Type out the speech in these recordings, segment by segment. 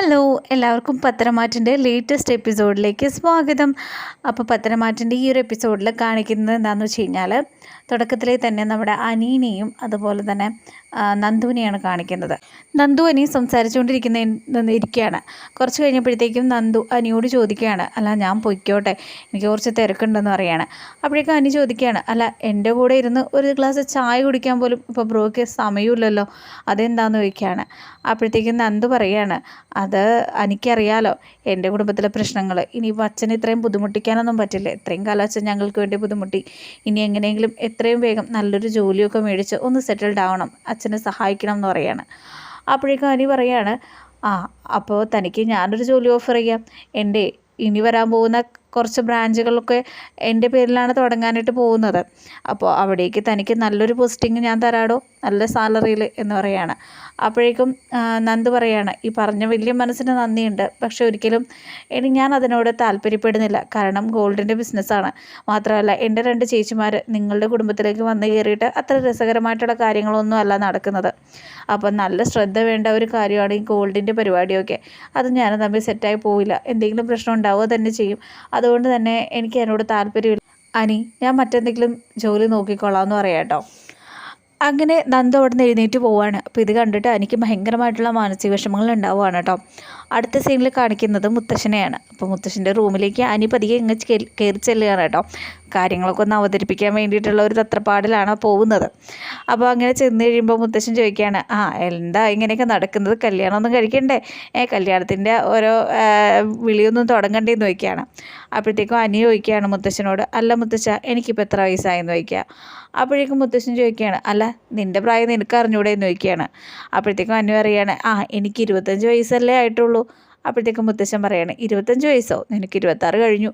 Hello എല്ലാവർക്കും പത്രമാറ്റിന്റെ latest എപ്പിസോഡിലേക്ക് സ്വാഗതം. അപ്പോൾ പത്രമാറ്റിന്റെ ഈ ഒരു എപ്പിസോഡിൽ കാണിക്കുന്നത് എന്താണെന്ന് വെച്ച് കഴിഞ്ഞാൽ തുടക്കത്തിലെ തന്നെ നമ്മുടെ അനീനെയും അതുപോലെ തന്നെ നന്ദുവിനെയാണ് കാണിക്കുന്നത്. നന്ദു അനി സംസാരിച്ചുകൊണ്ടിരിക്കുന്ന ഇരിക്കുകയാണ്. കുറച്ച് കഴിഞ്ഞപ്പോഴത്തേക്കും നന്ദു അനിയോട് ചോദിക്കുകയാണ് അല്ല ഞാൻ പൊയ്ക്കോട്ടെ എനിക്ക് കുറച്ച് തിരക്കുണ്ടെന്ന് പറയാണ്. അപ്പോഴേക്കും അനി ചോദിക്കുകയാണ് അല്ല എന്റെ കൂടെ ഇരുന്ന് ഒരു ഗ്ലാസ് ചായ കുടിക്കാൻ പോലും ഇപ്പോൾ ബ്രോക്ക് സമയമില്ലല്ലോ അതെന്താണെന്ന് ചോദിക്കുകയാണ്. അപ്പോഴത്തേക്കും നന്ദു പറയുകയാണ് അത് എനിക്കറിയാലോ എന്റെ കുടുംബത്തിലെ പ്രശ്നങ്ങൾ. ഇനിയിപ്പോൾ അച്ഛൻ ഇത്രയും ബുദ്ധിമുട്ടിക്കാനൊന്നും പറ്റില്ല. ഇത്രയും കാലം അച്ഛൻ ഞങ്ങൾക്ക് വേണ്ടി ബുദ്ധിമുട്ടി. ഇനി എങ്ങനെയെങ്കിലും എത്രയും വേഗം നല്ലൊരു ജോലിയൊക്കെ മേടിച്ച് ഒന്ന് സെറ്റിൽഡ് ആവണം. അച്ഛനെ സഹായിക്കണം എന്ന് പറയാണ്. അപ്പോഴേക്കും അനി പറയാണ് ആ അപ്പോൾ തനിക്ക് ഞാനൊരു ജോലി ഓഫർ ചെയ്യാം. എന്റെ ഇനി വരാൻ പോകുന്ന കുറച്ച് ബ്രാഞ്ചുകളൊക്കെ എന്റെ പേരിലാണ് തുടങ്ങാനായിട്ട് പോകുന്നത്. അപ്പോൾ അവിടേക്ക് തനിക്ക് നല്ലൊരു പോസ്റ്റിംഗ് ഞാൻ തരാടോ? നല്ല സാലറിയിൽ എന്ന് പറയാണ്. അപ്പോഴേക്കും നന്ദ് പറയാണ് ഈ പറഞ്ഞ വലിയ മനസ്സിന് നന്ദിയുണ്ട്. പക്ഷെ ഒരിക്കലും ഇനി ഞാൻ അതിനോട് താല്പര്യപ്പെടുന്നില്ല. കാരണം ഗോൾഡിന്റെ ബിസിനസ്സാണ്. മാത്രമല്ല എന്റെ രണ്ട് ചേച്ചിമാർ നിങ്ങളുടെ കുടുംബത്തിലേക്ക് വന്ന് കയറിയിട്ട് അത്ര രസകരമായിട്ടുള്ള കാര്യങ്ങളൊന്നും അല്ല നടക്കുന്നത്. അപ്പം നല്ല ശ്രദ്ധ വേണ്ട ഒരു കാര്യമാണ് ഈ ഗോൾഡിന്റെ പരിപാടിയൊക്കെ. അത് ഞാൻ തമ്മിൽ സെറ്റായി പോവില്ല. എന്തെങ്കിലും പ്രശ്നം ഉണ്ടാവുക തന്നെ ചെയ്യും. അതുകൊണ്ട് തന്നെ എനിക്ക് എന്നോട് താല്പര്യമില്ല. അനി ഞാൻ മറ്റെന്തെങ്കിലും ജോലി നോക്കിക്കൊള്ളാം എന്ന് പറയാം കേട്ടോ. അങ്ങനെ നന്ദ അവിടെ നിന്ന് എഴുന്നേറ്റ് പോവാണ്. അപ്പോൾ ഇത് കണ്ടിട്ട് എനിക്ക് ഭയങ്കരമായിട്ടുള്ള മാനസിക വിഷമങ്ങൾ ഉണ്ടാവുകയാണ് കേട്ടോ. അടുത്ത സീനിൽ കാണിക്കുന്നത് മുത്തശ്ശനെയാണ്. അപ്പോൾ മുത്തശ്ശന്റെ റൂമിലേക്ക് അനി പതിയെ ഇങ്ങ് കയറി ചെല്ലുകയാണ് കേട്ടോ. കാര്യങ്ങളൊക്കെ ഒന്ന് അവതരിപ്പിക്കാൻ വേണ്ടിയിട്ടുള്ള ഒരു തത്രപ്പാടിലാണ് പോകുന്നത്. അപ്പോൾ അങ്ങനെ ചെന്ന് കഴിയുമ്പോൾ മുത്തശ്ശൻ ചോദിക്കുകയാണ് ആ എന്താ ഇങ്ങനെയൊക്കെ നടക്കുന്നത്? കല്യാണമൊന്നും കഴിക്കണ്ടേ? ഏ കല്യാണത്തിന്റെ ഓരോ വിളിയൊന്നും തുടങ്ങണ്ടേന്ന് ചോദിക്കുകയാണ്. അപ്പോഴത്തേക്കും അനി ചോദിക്കുകയാണ് മുത്തശ്ശനോട് അല്ല മുത്തശ്ശ എനിക്കിപ്പോൾ എത്ര വയസ്സായെന്ന് ചോദിക്കുക. അപ്പോഴേക്കും മുത്തശ്ശൻ ചോദിക്കുകയാണ് അല്ല നിന്റെ പ്രായം നിനക്ക് അറിഞ്ഞൂടെ? എന്ന് ചോദിക്കുകയാണ്. അപ്പോഴത്തേക്കും അനു പറയാണ് ആ എനിക്ക് ഇരുപത്തഞ്ച് വയസ്സല്ലേ ആയിട്ടുള്ളൂ. അപ്പോഴത്തേക്കും മുത്തശ്ശൻ പറയാണ് ഇരുപത്തഞ്ച് വയസ്സോ? നിനക്ക് ഇരുപത്താറ് കഴിഞ്ഞു.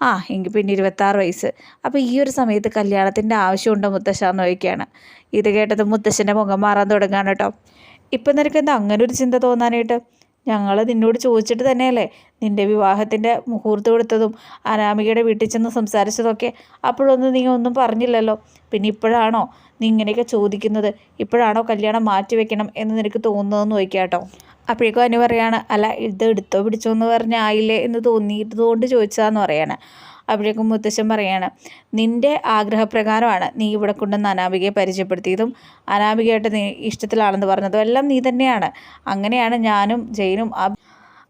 ആ എങ്കിൽ പിന്നെ ഇരുപത്താറ് വയസ്സ്. അപ്പോൾ ഈ ഒരു സമയത്ത് കല്യാണത്തിന്റെ ആവശ്യമുണ്ടോ മുത്തശ്ശ എന്ന് ചോദിക്കുകയാണ്. ഇത് കേട്ടത് മുത്തശ്ശന്റെ മുഖം മാറാൻ തുടങ്ങുകയാണ് കേട്ടോ. ഇപ്പം നിനക്ക് എന്താ അങ്ങനെ ഒരു ചിന്ത തോന്നാനായിട്ട്? ഞങ്ങൾ നിന്നോട് ചോദിച്ചിട്ട് തന്നെയല്ലേ. നിന്റെ വിവാഹത്തിന്റെ മുഹൂർത്തം കൊടുത്തതും അനാമികയുടെ വീട്ടിൽ ചെന്ന് സംസാരിച്ചതൊക്കെ അപ്പോഴൊന്നും നീ ഒന്നും പറഞ്ഞില്ലല്ലോ. പിന്നെ ഇപ്പോഴാണോ നീ ഇങ്ങനെയൊക്കെ ചോദിക്കുന്നത്? ഇപ്പോഴാണോ കല്യാണം മാറ്റി വെക്കണം എന്ന് നിനക്ക് തോന്നുന്നതെന്ന് ചോദിക്കാം കേട്ടോ. അപ്പോഴേക്കും അനു പറയാണ് അല്ല ഇത് എടുത്തോ പിടിച്ചോ എന്ന് പറഞ്ഞ ആയില്ലേ എന്ന് തോന്നിയതുകൊണ്ട് ചോദിച്ചതാന്ന് പറയാണ്. അപ്പോഴേക്കും മുത്തശ്ശൻ പറയാണ് നിന്റെ ആഗ്രഹപ്രകാരമാണ് നീ ഇവിടെ കൊണ്ടുവന്ന് അനാമികയെ പരിചയപ്പെടുത്തിയതും അനാമികയായിട്ട് നീ ഇഷ്ടത്തിലാണെന്ന് പറഞ്ഞതും എല്ലാം നീ തന്നെയാണ്. അങ്ങനെയാണ് ഞാനും ജയിനും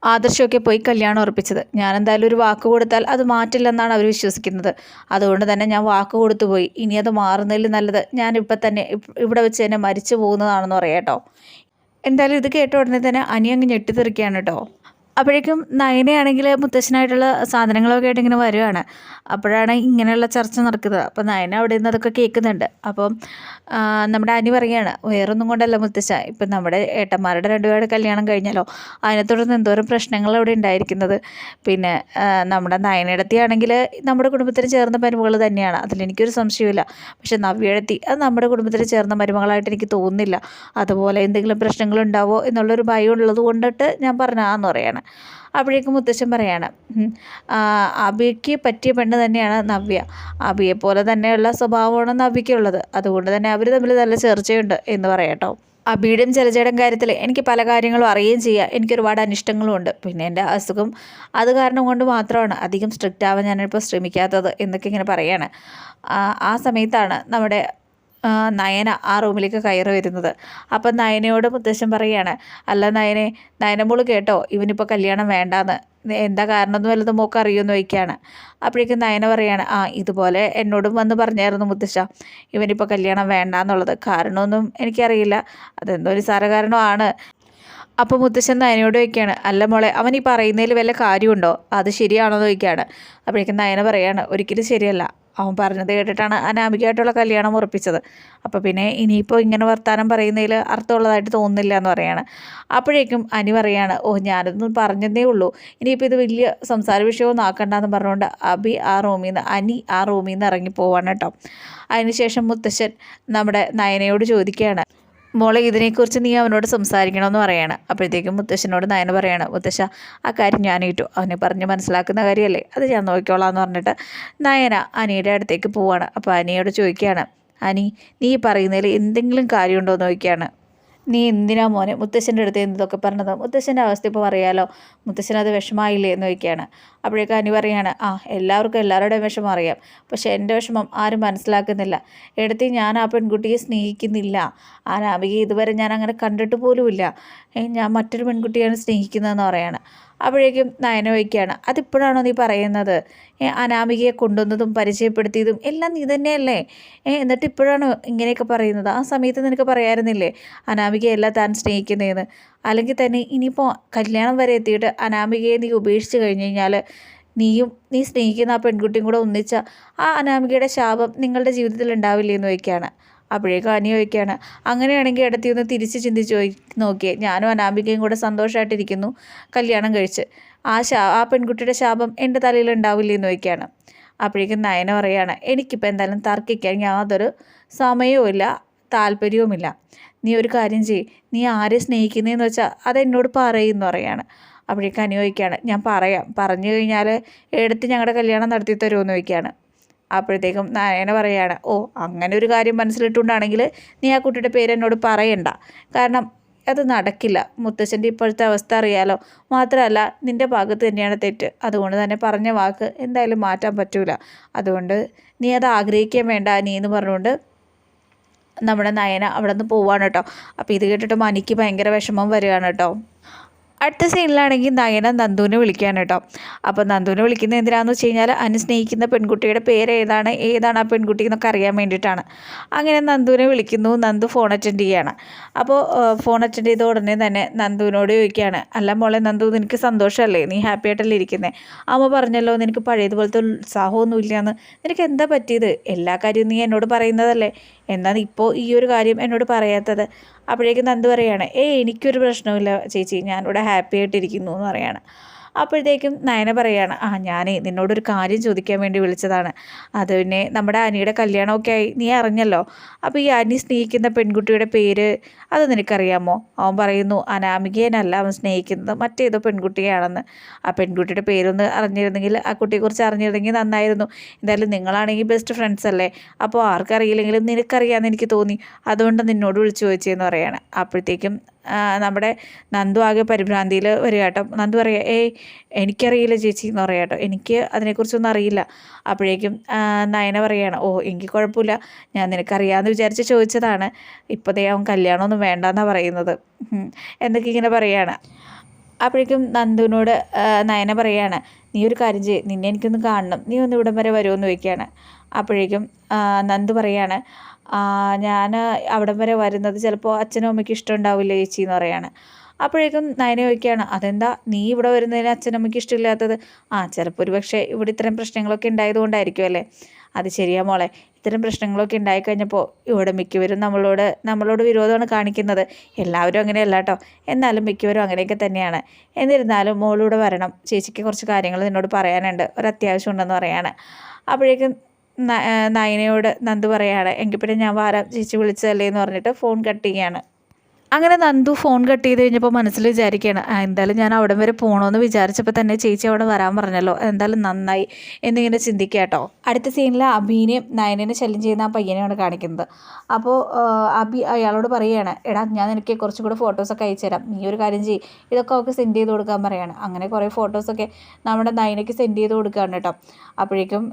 ആദർശമൊക്കെ പോയി കല്യാണം ഉറപ്പിച്ചത്. ഞാൻ എന്തായാലും ഒരു വാക്ക് കൊടുത്താൽ അത് മാറ്റില്ലെന്നാണ് അവർ വിശ്വസിക്കുന്നത്. അതുകൊണ്ട് തന്നെ ഞാൻ വാക്ക് കൊടുത്തു പോയി. ഇനി അത് മാറുന്നതിൽ നല്ലത് ഞാൻ തന്നെ ഇവിടെ വെച്ച് തന്നെ മരിച്ചു പോകുന്നതാണെന്ന് പറയാം കേട്ടോ. എന്തായാലും ഇത് കേട്ട ഉടനെ തന്നെ അനി അങ്ങ് ഞെട്ടിത്തെറിക്കുകയാണ് കേട്ടോ. അപ്പോഴേക്കും നയനയാണെങ്കിൽ മുത്തശ്ശനായിട്ടുള്ള സാധനങ്ങളൊക്കെ ആയിട്ട് ഇങ്ങനെ വരുവാണ്. അപ്പോഴാണ് ഇങ്ങനെയുള്ള ചർച്ച നടക്കുന്നത്. അപ്പോൾ നയന അവിടെ നിന്ന് അതൊക്കെ കേൾക്കുന്നുണ്ട്. അപ്പം നമ്മുടെ അനി പറയുകയാണ് വേറൊന്നും കൊണ്ടല്ല മുത്തശ്ശ. ഇപ്പം നമ്മുടെ ഏട്ടന്മാരുടെ രണ്ടുപേരുടെ കല്യാണം കഴിഞ്ഞല്ലോ. അതിനെ തുടർന്ന് എന്തോരം പ്രശ്നങ്ങൾ അവിടെ ഉണ്ടായിരിക്കുന്നത്? പിന്നെ നമ്മുടെ നയനടത്തിയാണെങ്കിൽ നമ്മുടെ കുടുംബത്തിന് ചേർന്ന മരുമകൾ തന്നെയാണ്. അതിലെനിക്കൊരു സംശയമില്ല പക്ഷേ നവ്യഴത്തി അത് നമ്മുടെ കുടുംബത്തിന് ചേർന്ന മരുമകളായിട്ട് എനിക്ക് തോന്നുന്നില്ല. അതുപോലെ എന്തെങ്കിലും പ്രശ്നങ്ങളുണ്ടാവോ എന്നുള്ളൊരു ഭയം ഉള്ളത് കൊണ്ടിട്ട് ഞാൻ പറഞ്ഞാന്ന് പറയാണ്. അപ്പോഴേക്കും മുത്തശ്ശൻ പറയാണ്. അബിക്ക് പറ്റിയ പെണ്ണ് തന്നെയാണ് നവ്യ. അബിയെ പോലെ തന്നെയുള്ള സ്വഭാവമാണ് നവ്യയ്ക്കുള്ളത് അതുകൊണ്ട് തന്നെ അവർ തമ്മിൽ നല്ല ചേർച്ചയുണ്ട് എന്ന് പറയാട്ടോ അബിയുടെയും ജലജയുടെയും കാര്യത്തിൽ എനിക്ക് പല കാര്യങ്ങളും അറിയുകയും ചെയ്യാം. എനിക്ക് ഒരുപാട് അനിഷ്ടങ്ങളും ഉണ്ട്. പിന്നെ എന്റെ അസുഖം അത് കാരണം കൊണ്ട് മാത്രമാണ് അധികം സ്ട്രിക്റ്റ് ആവാൻ ഞാനിപ്പോൾ ശ്രമിക്കാത്തത് എന്നൊക്കെ ഇങ്ങനെ പറയാണ്. ആ, സമയത്താണ് നമ്മുടെ നയന ആ റൂമിലേക്ക് കയറി വരുന്നത്. അപ്പം നയനയോട് മുത്തശ്ശൻ പറയുകയാണ് അല്ല നയനെ നയനമോൾ കേട്ടോ ഇവനിപ്പോൾ കല്യാണം വേണ്ടാന്ന്. എന്താ കാരണം എന്ന് വല്ലതും മോക്ക് അറിയുമെന്ന് ചോദിക്കുകയാണ് അപ്പോഴേക്കും നയന പറയാണ് ആ ഇതുപോലെ എന്നോടും വന്ന് പറഞ്ഞായിരുന്നു മുത്തശ്ശ ഇവനിപ്പോൾ കല്യാണം വേണ്ട എന്നുള്ളത് കാരണമൊന്നും എനിക്കറിയില്ല. അതെന്തോ ഒരു സാര കാരണമാണ് അപ്പോൾ മുത്തശ്ശൻ നയനയോട് ചോദിക്കുകയാണ് അല്ല മോളെ അവൻ ഈ പറയുന്നതിൽ വല്ല കാര്യമുണ്ടോ? അത് ശരിയാണോ എന്ന് ചോദിക്കുകയാണ്. അപ്പോഴേക്കും നയന പറയാണ് ഒരിക്കലും ശരിയല്ല. അവൻ പറഞ്ഞത് കേട്ടിട്ടാണ് അനാമികയായിട്ടുള്ള കല്യാണം ഉറപ്പിച്ചത്. അപ്പോൾ പിന്നെ ഇനിയിപ്പോൾ ഇങ്ങനെ വർത്താനം പറയുന്നതിൽ അർത്ഥമുള്ളതായിട്ട് തോന്നുന്നില്ല എന്ന് പറയാണ്. അപ്പോഴേക്കും അനി പറയാണ് ഓ ഞാനതൊന്നും പറഞ്ഞതേ ഉള്ളൂ. ഇനിയിപ്പോൾ ഇത് വലിയ സംസാര വിഷയമൊന്നും ആക്കണ്ടെന്ന് പറഞ്ഞുകൊണ്ട് അബി ആ റൂമിൽ നിന്ന് അനി ആ റൂമിൽ നിന്ന് ഇറങ്ങി പോവാണ് കേട്ടോ. അതിനുശേഷം മുത്തശ്ശൻ നമ്മുടെ നയനയോട് ചോദിക്കുകയാണ് മോളെ ഇതിനെക്കുറിച്ച് നീ അവനോട് സംസാരിക്കണമെന്ന് പറയാണ്. അപ്പോഴത്തേക്കും മുത്തശ്ശനോട് നയന പറയാണ് മുത്തശ്ശ ആ കാര്യം ഞാൻ ഏറ്റു അവനെ പറഞ്ഞ് മനസ്സിലാക്കുന്ന കാര്യമല്ലേ? അത് ഞാൻ നോക്കിക്കോളാം എന്ന് പറഞ്ഞിട്ട് നയന അനിയുടെ അടുത്തേക്ക് പോവാണ്. അപ്പോൾ അനിയോട് ചോദിക്കുകയാണ് അനി നീ പറയുന്നതിൽ എന്തെങ്കിലും കാര്യമുണ്ടോ എന്ന് ചോദിക്കുകയാണ്. നീ എന്തിനാ മോനെ? മുത്തശ്ശന്റെ അടുത്ത് എന്തൊക്കെ പറഞ്ഞത്? മുത്തശ്ശന്റെ അവസ്ഥ ഇപ്പോൾ പറയാലോ? മുത്തശ്ശൻ അത് വിഷമമായില്ലേ എന്ന് ചോദിക്കുകയാണ്. അപ്പോഴേക്കും അനി പറയാണ് ആ എല്ലാവർക്കും എല്ലാവരുടെയും വിഷമം അറിയാം. പക്ഷേ എന്റെ വിഷമം ആരും മനസ്സിലാക്കുന്നില്ല. എടുത്തി ഞാൻ ആ പെൺകുട്ടിയെ സ്നേഹിക്കുന്നില്ല. ആ നാമിക ഇതുവരെ ഞാൻ അങ്ങനെ കണ്ടിട്ട് പോലുമില്ല. ഞാൻ മറ്റൊരു പെൺകുട്ടിയാണ് സ്നേഹിക്കുന്നതെന്ന് പറയാണ്. അപ്പോഴേക്കും നയന വയ്ക്കുകയാണ് അതിപ്പോഴാണോ നീ പറയുന്നത്? അനാമികയെ കൊണ്ടുവന്നതും പരിചയപ്പെടുത്തിയതും എല്ലാം നീ തന്നെയല്ലേ? എന്നിട്ട് ഇപ്പോഴാണ് ഇങ്ങനെയൊക്കെ പറയുന്നത്. ആ സമയത്ത് നിനക്ക് പറയായിരുന്നില്ലേ അനാമികയല്ല താൻ സ്നേഹിക്കുന്നതെന്ന്. അല്ലെങ്കിൽ തന്നെ ഇനിയിപ്പോൾ കല്യാണം വരെ എത്തിയിട്ട് അനാമികയെ നീ ഉപേക്ഷിച്ച് കഴിഞ്ഞ് കഴിഞ്ഞാൽ നീയും നീ സ്നേഹിക്കുന്ന ആ പെൺകുട്ടിയും കൂടെ ഒന്നിച്ച ആ അനാമികയുടെ ശാപം നിങ്ങളുടെ ജീവിതത്തിൽ ഉണ്ടാവില്ലേ എന്ന് ചോദിക്കുകയാണ്. അപ്പോഴേക്കും അനി ചോദിക്കുകയാണ് അങ്ങനെയാണെങ്കിൽ ഇടത്തി ഒന്ന് തിരിച്ച് ചിന്തിച്ച് നോക്കിയേ. ഞാനും അനാമികയും കൂടെ സന്തോഷമായിട്ടിരിക്കുന്നു കല്യാണം കഴിച്ച്. ആ ശാ ആ പെൺകുട്ടിയുടെ ശാപം എന്റെ തലയിൽ ഉണ്ടാവില്ലേ? എന്ന് ചോദിക്കുകയാണ്. അപ്പോഴേക്കും നയന പറയാണ് എനിക്കിപ്പോൾ എന്തായാലും തർക്കിക്കാൻ യാതൊരു സമയവുമില്ല താല്പര്യവുമില്ല നീ ഒരു കാര്യം ചെയ്യ്. നീ ആരെ സ്നേഹിക്കുന്നതെന്ന് വെച്ചാൽ അതെന്നോട് പറയുമെന്ന് പറയാണ് അപ്പോഴേക്കും അനുഭവിക്കുകയാണ് ഞാൻ പറയാം. പറഞ്ഞു കഴിഞ്ഞാൽ എടുത്ത് ഞങ്ങളുടെ കല്യാണം നടത്തി തരുമെന്ന് ചോദിക്കുകയാണ്. അപ്പോഴത്തേക്കും നാരായണ പറയുകയാണ് ഓ അങ്ങനെ ഒരു കാര്യം മനസ്സിലിട്ടുകൊണ്ടാണെങ്കിൽ നീ ആ കുട്ടിയുടെ പേര് എന്നോട് പറയണ്ട. കാരണം അത് നടക്കില്ല. മുത്തശ്ശന്റെ ഇപ്പോഴത്തെ അവസ്ഥ അറിയാലോ. മാത്രമല്ല നിന്റെ ഭാഗത്ത് തന്നെയാണ് തെറ്റ്. അതുകൊണ്ട് തന്നെ പറഞ്ഞ വാക്ക് എന്തായാലും മാറ്റാൻ പറ്റൂല. അതുകൊണ്ട് നീ അത് ആഗ്രഹിക്കാൻ വേണ്ട നീ എന്ന് പറഞ്ഞുകൊണ്ട് നമ്മുടെ നയന അവിടെ നിന്ന് പോവാണ് കേട്ടോ. അപ്പോൾ ഇത് കേട്ടിട്ട് മനിക്ക് ഭയങ്കര വിഷമം വരികയാണ് കേട്ടോ. അടുത്ത സീനിലാണെങ്കിൽ നയന നന്ദുവിനെ വിളിക്കുകയാണ് കേട്ടോ. അപ്പോൾ നന്ദുവിനെ വിളിക്കുന്നത് എന്തിനാന്ന് വെച്ച് കഴിഞ്ഞാൽ അനു സ്നേഹിക്കുന്ന പെൺകുട്ടിയുടെ പേര് ഏതാണ് ഏതാണ് ആ പെൺകുട്ടി എന്നൊക്കെ അറിയാൻ വേണ്ടിയിട്ടാണ്. അങ്ങനെ നന്ദുവിനെ വിളിക്കുന്നു നന്ദു ഫോൺ അറ്റൻഡ് ചെയ്യുകയാണ്. അപ്പോൾ ഫോൺ അറ്റൻഡ് ചെയ്ത ഉടനെ തന്നെ നന്ദുവിനോട് ചോദിക്കുകയാണ് അല്ല മോളെ നന്ദു നിനക്ക് സന്തോഷമല്ലേ? നീ ഹാപ്പി ആയിട്ടല്ലേ ഇരിക്കുന്നത് അമ്മ പറഞ്ഞല്ലോ നിനക്ക് പഴയതുപോലത്തെ ഉത്സാഹമൊന്നുമില്ലയെന്ന് നിനക്ക് എന്താ പറ്റിയത്? എല്ലാ കാര്യവും നീ എന്നോട് പറയുന്നതല്ലേ. എന്നാൽ ഇപ്പോൾ ഈ ഒരു കാര്യം എന്നോട് പറയാത്തത്. അപ്പോഴേക്കും നന്ദു പറയാണ് ഏയ് എനിക്കൊരു പ്രശ്നമില്ല ചേച്ചി ഞാനിവിടെ ഹാപ്പി ആയിട്ടിരിക്കുന്നു എന്ന് പറയാണ്. അപ്പോഴത്തേക്കും നയന പറയാണ് ആ ഞാനേ നിന്നോടൊരു കാര്യം ചോദിക്കാൻ വേണ്ടി വിളിച്ചതാണ്. അത് പിന്നെ നമ്മുടെ അനിയുടെ കല്യാണമൊക്കെ ആയി നീ അറിഞ്ഞല്ലോ. അപ്പോൾ ഈ അനി സ്നേഹിക്കുന്ന പെൺകുട്ടിയുടെ പേര് അത് നിനക്കറിയാമോ? അവൻ പറയുന്നു അനാമികേനല്ല അവൻ സ്നേഹിക്കുന്നത് മറ്റേതോ പെൺകുട്ടിയാണെന്ന്. ആ പെൺകുട്ടിയുടെ പേരൊന്ന് അറിഞ്ഞിരുന്നെങ്കിൽ ആ കുട്ടിയെക്കുറിച്ച് അറിഞ്ഞിരുന്നെങ്കിൽ നന്നായിരുന്നു. എന്തായാലും നിങ്ങളാണെങ്കിൽ ബെസ്റ്റ് ഫ്രണ്ട്സ് അല്ലേ? അപ്പോൾ ആർക്കറിയില്ലെങ്കിലും നിനക്കറിയാമെന്ന് എനിക്ക് തോന്നി. അതുകൊണ്ട് നിന്നോട് വിളിച്ചു ചോദിച്ചതെന്ന് പറയാണ്. അപ്പോഴത്തേക്കും നമ്മുടെ നന്ദു ആകെ പരിഭ്രാന്തിയിൽ വരിക കേട്ടോ നന്ദു പറയുക ഏയ് എനിക്കറിയില്ല ചേച്ചി എന്ന് പറയാം കേട്ടോ. എനിക്ക് അതിനെക്കുറിച്ചൊന്നും അറിയില്ല. അപ്പോഴേക്കും നയന പറയുകയാണ് ഓ എനിക്ക് കുഴപ്പമില്ല ഞാൻ നിനക്കറിയാമെന്ന് വിചാരിച്ച് ചോദിച്ചതാണ്. ഇപ്പോഴത്തേ അവൻ കല്യാണമൊന്നും വേണ്ടെന്നാണ് പറയുന്നത്. എന്നൊക്കെ ഇങ്ങനെ പറയുകയാണ് അപ്പോഴേക്കും നന്ദുവിനോട് നയന പറയുകയാണ് നീ ഒരു കാര്യം ചെയ്യ്. നിന്നെ എനിക്കൊന്ന് കാണണം. നീ ഒന്ന് ഇവിടം വരെ വരുമെന്ന് ചോദിക്കുകയാണ് അപ്പോഴേക്കും നന്ദു പറയാണ് ഞാൻ അവിടം വരെ വരുന്നത് ചിലപ്പോൾ അച്ഛനും അമ്മയ്ക്കും ഇഷ്ടമുണ്ടാവില്ല ചേച്ചി എന്ന് പറയാണ്. അപ്പോഴേക്കും നയന ചോദിക്കുകയാണ് അതെന്താ? നീ ഇവിടെ വരുന്നതിന് അച്ഛനമ്മയ്ക്ക് ഇഷ്ടമില്ലാത്തത്? ആ ചിലപ്പോൾ ഒരു പക്ഷേ ഇവിടെ ഇത്തരം പ്രശ്നങ്ങളൊക്കെ ഉണ്ടായതുകൊണ്ടായിരിക്കും അല്ലേ? അത് ശരിയാ മോളെ. ഇത്തരം പ്രശ്നങ്ങളൊക്കെ ഉണ്ടായിക്കഴിഞ്ഞപ്പോൾ ഇവിടെ മിക്കവരും നമ്മളോട് നമ്മളോട് വിരോധമാണ് കാണിക്കുന്നത്. എല്ലാവരും അങ്ങനെയല്ല കേട്ടോ എന്നാലും മിക്കവരും അങ്ങനെയൊക്കെ തന്നെയാണ്. എന്നിരുന്നാലും മോളിവിടെ വരണം. ചേച്ചിക്ക് കുറച്ച് കാര്യങ്ങൾ നിന്നോട് പറയാനുണ്ട്. ഒരു അത്യാവശ്യം ഉണ്ടെന്ന് പറയാണ്. അപ്പോഴേക്കും നയനയോട് നന്ദി പറയുകയാണ് എങ്കിൽ പിന്നെ ഞാൻ വാരാം ചേച്ചി വിളിച്ചതല്ലേ എന്ന് പറഞ്ഞിട്ട് ഫോൺ കട്ട് ചെയ്യുകയാണ് അങ്ങനെ നന്ദു ഫോൺ കട്ട് ചെയ്ത് കഴിഞ്ഞപ്പോൾ മനസ്സിൽ വിചാരിക്കുകയാണ് എന്തായാലും ഞാൻ അവിടം വരെ പോകണമെന്ന് വിചാരിച്ചപ്പോൾ തന്നെ ചേച്ചി അവിടെ വരാൻ പറഞ്ഞല്ലോ എന്തായാലും നന്നായി എന്നിങ്ങനെ ചിന്തിക്കുക കേട്ടോ അടുത്ത സീനിൽ അബീനെയും നയനനെ ശല്യം ചെയ്യുന്ന ആ പയ്യനെയാണ് കാണിക്കുന്നത്. അപ്പോൾ അഭി അയാളോട് പറയുകയാണ് എടാ ഞാൻ നിനക്ക് കുറച്ചും കൂടെ ഫോട്ടോസൊക്കെ അയച്ചു തരാം. നീ ഒരു കാര്യം ചെയ്യും ഇതൊക്കെ അവൾക്ക് സെൻഡ് ചെയ്ത് കൊടുക്കാൻ പറയുകയാണ് അങ്ങനെ കുറേ ഫോട്ടോസൊക്കെ നമ്മുടെ നയനയ്ക്ക് സെൻഡ് ചെയ്ത് കൊടുക്കുകയാണ് കേട്ടോ അപ്പോഴേക്കും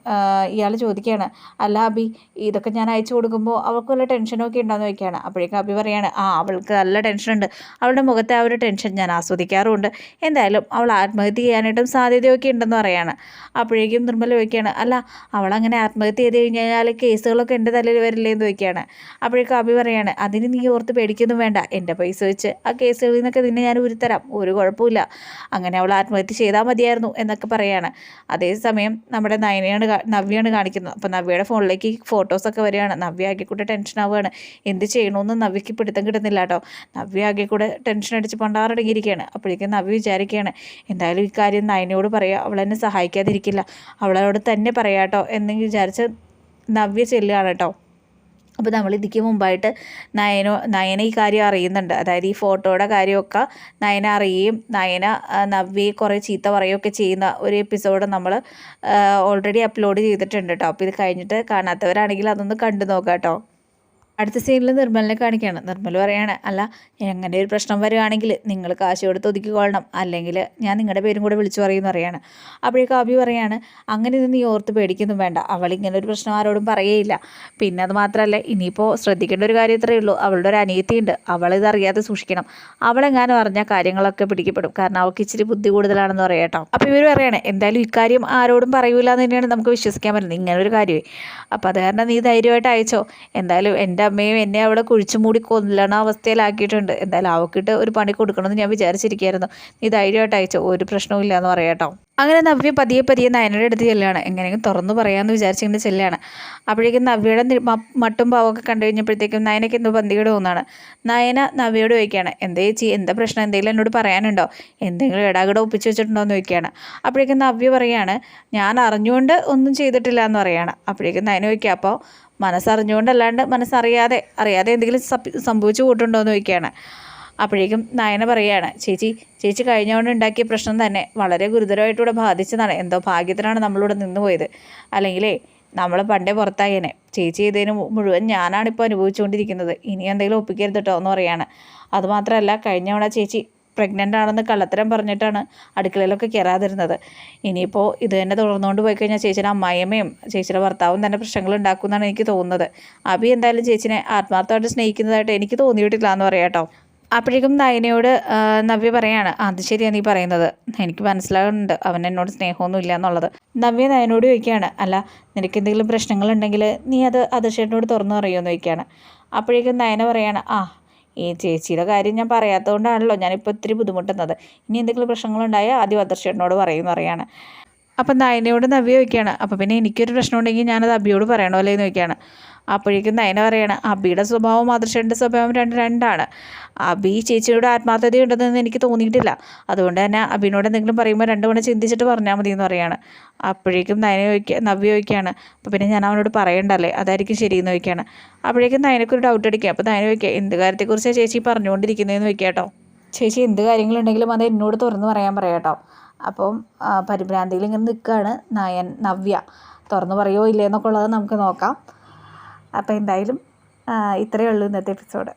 ഇയാൾ ചോദിക്കുകയാണ് അല്ല അഭി ഇതൊക്കെ ഞാൻ അയച്ചു കൊടുക്കുമ്പോൾ അവൾക്ക് വല്ല ടെൻഷനൊക്കെ ഉണ്ടാകുന്ന വയ്ക്കുകയാണ് അപ്പോഴേക്കും അഭി പറയാണ് ആ അവൾക്ക് നല്ല ടെൻഷനുണ്ട്. അവളുടെ മുഖത്തെ ആ ഒരു ടെൻഷൻ ഞാൻ ആസ്വദിക്കാറുമുണ്ട്. എന്തായാലും അവൾ ആത്മഹത്യ ചെയ്യാനായിട്ടും സാധ്യതയൊക്കെ ഉണ്ടെന്ന് പറയാണ്. അപ്പോഴേക്കും നിർമ്മല ചോദിക്കുകയാണ് അല്ല അവൾ അങ്ങനെ ആത്മഹത്യ ചെയ്ത് കഴിഞ്ഞാൽ കേസുകളൊക്കെ എന്റെ തലയിൽ വരില്ലേ? എന്ന് ചോദിക്കുകയാണ്. അപ്പോഴേക്കും അഭി പറയാണ് അതിന് നീ ഓർത്ത് പേടിക്കൊന്നും വേണ്ട. എന്റെ പൈസ വെച്ച് ആ കേസുകളിൽ നിന്നൊക്കെ നിന്നെ ഞാൻ ഉരുത്തരാം. ഒരു കുഴപ്പമില്ല അങ്ങനെ അവൾ ആത്മഹത്യ ചെയ്താൽ മതിയായിരുന്നു എന്നൊക്കെ പറയാണ്. അതേസമയം നമ്മുടെ നയനയാണ് നവ്യാണ് കാണിക്കുന്നത്. അപ്പോൾ നവ്യയുടെ ഫോണിലേക്ക് ഫോട്ടോസൊക്കെ വരികയാണ്. നവ്യ ആക്കിക്കൂടെ ടെൻഷൻ ആവുകയാണ് എന്ത് ചെയ്യണമെന്ന് നവ്യക്ക് പിടുത്തം കിട്ടുന്നില്ല കേട്ടോ. നവ്യ ആകെ കൂടെ ടെൻഷൻ അടിച്ച് പണ്ടാറടങ്ങിയിരിക്കുകയാണ് അപ്പോഴേക്കും നവ്യ വിചാരിക്കുകയാണ് എന്തായാലും ഈ കാര്യം നയനയോട് പറയുക അവൾ എന്നെ സഹായിക്കാതിരിക്കില്ല. അവളോട് തന്നെ പറയാട്ടോ എന്ന് വിചാരിച്ച് നവ്യ ചെല്ലുകയാണ് കേട്ടോ അപ്പോൾ നമ്മൾ ഇതിക്ക് മുമ്പായിട്ട് നയനോ നയന ഈ കാര്യം അറിയുന്നുണ്ട്. അതായത് ഈ ഫോട്ടോയുടെ കാര്യമൊക്കെ നയന അറിയുകയും നയന നവ്യെ കുറേ ചീത്ത പറയുകയൊക്കെ ചെയ്യുന്ന ഒരു എപ്പിസോഡ് നമ്മൾ ഓൾറെഡി അപ്ലോഡ് ചെയ്തിട്ടുണ്ട് കേട്ടോ അപ്പോൾ ഇത് കഴിഞ്ഞിട്ട് കാണാത്തവരാണെങ്കിൽ അതൊന്ന് കണ്ടു നോക്കാം കേട്ടോ അടുത്ത സീനിൽ നിർമ്മലിനെ കാണിക്കുകയാണ് നിർമ്മൽ പറയാണ് അല്ല എങ്ങനെ ഒരു പ്രശ്നം വരുവാണെങ്കിൽ നിങ്ങൾ കാശ് കൊടുത്ത് ഒതുക്കിക്കൊള്ളണം. അല്ലെങ്കിൽ ഞാൻ നിങ്ങളുടെ പേരും കൂടെ വിളിച്ചു പറയുമെന്ന് പറയാണ്. അപ്പോഴേക്കും അഭി പറയാണ് അങ്ങനെ ഇത് നീ ഓർത്ത് പേടിക്കുന്നു വേണ്ട. അവൾ ഇങ്ങനെ ഒരു പ്രശ്നം ആരോടും പറയുകയില്ല പിന്നെ അത് മാത്രമല്ല ഇനിയിപ്പോൾ ശ്രദ്ധിക്കേണ്ട ഒരു കാര്യം ഇത്രയേ ഉള്ളൂ. അവളുടെ ഒരു അനിയത്തിയുണ്ട്. അവളിത് അറിയാതെ സൂക്ഷിക്കണം. അവളെങ്ങാനും അറിഞ്ഞാൽ കാര്യങ്ങളൊക്കെ പിടിക്കപ്പെടും. കാരണം അവൾക്ക് ഇച്ചിരി ബുദ്ധി കൂടുതലാണെന്ന് പറയട്ടോ അപ്പോൾ ഇവർ പറയാണ് എന്തായാലും ഇക്കാര്യം ആരോടും പറയൂല എന്ന് തന്നെയാണ് നമുക്ക് വിശ്വസിക്കാൻ പറ്റുന്നത്. ഇങ്ങനെ ഒരു കാര്യമേ അപ്പോൾ അത് കാരണം നീ ധൈര്യമായിട്ട് അയച്ചോ. എന്തായാലും എന്റെ അമ്മയും എന്നെ അവിടെ കുഴിച്ചു മൂടി കൊല്ലണ അവസ്ഥയിലാക്കിയിട്ടുണ്ട്. എന്തായാലും അവക്കിട്ട് ഒരു പണി കൊടുക്കണമെന്ന് ഞാൻ വിചാരിച്ചിരിക്കുകയായിരുന്നു. നീ ധൈര്യമായിട്ട് അയച്ചോ? ഒരു പ്രശ്നവും ഇല്ല എന്ന് പറയാം അങ്ങനെ നവ്യ പതിയെ പതിയെ നയനയുടെ അടുത്ത് ചെല്ലുകയാണ്. എങ്ങനെയെങ്കിലും തുറന്നു പറയാമെന്ന് വിചാരിച്ചിങ്ങനെ ചെല്ലുകയാണ്. അപ്പോഴേക്കും നവ്യയുടെ മട്ടും പാവമൊക്കെ കണ്ടു കഴിഞ്ഞപ്പോഴത്തേക്കും നയനയ്ക്ക് എന്തോ പന്തികേട് തോന്നാണ് നയന നവ്യയോട് ചോദിക്കുകയാണ് എന്താ ചേച്ചി എന്താ പ്രശ്നം? എന്തെങ്കിലും എന്നോട് പറയാനുണ്ടോ? എന്തെങ്കിലും ഇടാകിട ഒപ്പിച്ച് വെച്ചിട്ടുണ്ടോ? എന്ന് ചോദിക്കുകയാണ്. അപ്പോഴേക്കും നവ്യ പറയാണ് ഞാൻ അറിഞ്ഞുകൊണ്ട് ഒന്നും ചെയ്തിട്ടില്ല എന്ന് പറയാണ് അപ്പോഴേക്കും നയന ചോദിക്കുക അപ്പോൾ മനസ്സറിഞ്ഞുകൊണ്ടല്ലാണ്ട് മനസ്സറിയാതെ അറിയാതെ എന്തെങ്കിലും സംഭവിച്ചു കൂട്ടുണ്ടോ എന്ന് ചോദിക്കുകയാണ്. അപ്പോഴേക്കും നയന പറയുകയാണ് ചേച്ചി ചേച്ചി കഴിഞ്ഞുകൊണ്ട് ഉണ്ടാക്കിയ പ്രശ്നം തന്നെ വളരെ ഗുരുതരമായിട്ടൂടെ ബാധിച്ചതാണ്. എന്തോ ഭാഗ്യത്തിനാണ് നമ്മളിവിടെ നിന്നുപോയത് അല്ലെങ്കിലേ നമ്മൾ പണ്ടേ പുറത്തായേനെ. ചേച്ചി ചെയ്തതിന് മുഴുവൻ ഞാനാണ് ഇപ്പോൾ അനുഭവിച്ചുകൊണ്ടിരിക്കുന്നത്. ഇനി എന്തെങ്കിലും ഒപ്പിക്കരുത് കേട്ടോ എന്ന് പറയാണ് അതുമാത്രമല്ല കഴിഞ്ഞ തവണ ചേച്ചി പ്രഗ്നന്റ് ആണെന്ന് കള്ളത്തരം പറഞ്ഞിട്ടാണ് അടുക്കളയിലൊക്കെ കയറാതിരുന്നത്. ഇനിയിപ്പോൾ ഇത് തന്നെ തുടർന്നുകൊണ്ട് പോയി കഴിഞ്ഞാൽ ചേച്ചിയുടെ അമ്മായിയമ്മയും ചേച്ചിയുടെ ഭർത്താവും തന്നെ പ്രശ്നങ്ങൾ ഉണ്ടാക്കുമെന്നാണ് എനിക്ക് തോന്നുന്നത്. അബി എന്തായാലും ചേച്ചിനെ ആത്മാർത്ഥമായിട്ട് സ്നേഹിക്കുന്നതായിട്ട് എനിക്ക് തോന്നിയിട്ടില്ല എന്ന് പറയാം കേട്ടോ. അപ്പോഴേക്കും നയനയോട് നവ്യ പറയാണ് "ആ, അത് ശരിയാണ് നീ പറയുന്നത്. എനിക്ക് മനസ്സിലാകുന്നുണ്ട് അവൻ എന്നോട് സ്നേഹമൊന്നും ഇല്ല എന്നുള്ളത്. നവ്യ നയനോട് ചോദിക്കുകയാണ് അല്ല നിനക്ക് എന്തെങ്കിലും പ്രശ്നങ്ങളുണ്ടെങ്കിൽ നീ അത് അദർശേട്ടനോട് തുറന്നു പറയുമെന്ന് ചോദിക്കുകയാണ്. അപ്പോഴേക്കും നയന പറയാണ് ആ ഈ ചേച്ചിയുടെ കാര്യം ഞാൻ പറയാത്തതുകൊണ്ടാണല്ലോ ഞാനിപ്പോൾ ഇത്തിരി ബുദ്ധിമുട്ടുന്നത്. ഇനി എന്തെങ്കിലും പ്രശ്നങ്ങളുണ്ടായാൽ ആദ്യം അദർശേട്ടനോട് പറയുമെന്ന് പറയാണ്. അപ്പം നയനയോട് നവ്യ ചോദിക്കുകയാണ് അപ്പോൾ പിന്നെ എനിക്കൊരു പ്രശ്നം ഉണ്ടെങ്കിൽ ഞാനത് അബിയോട് പറയണോ അല്ലേ? എന്ന് ചോദിക്കുകയാണ്. അപ്പോഴേക്കും നയന പറയാണ് അബിയുടെ സ്വഭാവം ആദർശന്റെ സ്വഭാവം രണ്ട് രണ്ടാണ്. അബി ചേച്ചിയുടെ ആത്മാർത്ഥതയുണ്ടെന്ന് എനിക്ക് തോന്നിയിട്ടില്ല. അതുകൊണ്ട് തന്നെ അബിനോട് എന്തെങ്കിലും പറയുമ്പോൾ രണ്ടു തവണ ചിന്തിച്ചിട്ട് പറഞ്ഞാൽ മതി എന്ന് പറയാണ് അപ്പോഴേക്കും നയന ചോദിക്കുക നവ്യ ചോദിക്കുകയാണ് അപ്പോൾ പിന്നെ ഞാൻ അവനോട് പറയണ്ടല്ലേ? അതായിരിക്കും ശരിയെന്ന് ചോദിക്കുകയാണ്. അപ്പോഴേക്കും നയനക്കൊരു ഡൗട്ട് അടിക്കുക. അപ്പോൾ നയന ചോദിക്കുക എന്ത് കാര്യത്തെക്കുറിച്ചാണ് ചേച്ചി പറഞ്ഞുകൊണ്ടിരിക്കുന്നതെന്ന് ചോദിക്കുക കേട്ടോ. ചേച്ചി എന്ത് കാര്യങ്ങളുണ്ടെങ്കിലും അത് എന്നോട് തുറന്ന് പറയാൻ പറയാം കേട്ടോ. അപ്പം പരിഭ്രാന്തിയിൽ ഇങ്ങനെ നിൽക്കുകയാണ് നയൻ നവ്യ. തുറന്നു പറയുമോ ഇല്ലേ എന്നൊക്കെ ഉള്ളത് നമുക്ക് നോക്കാം. അപ്പോൾ എന്തായാലും ഇത്രയേ ഉള്ളൂ ഇന്നത്തെ എപ്പിസോഡ്.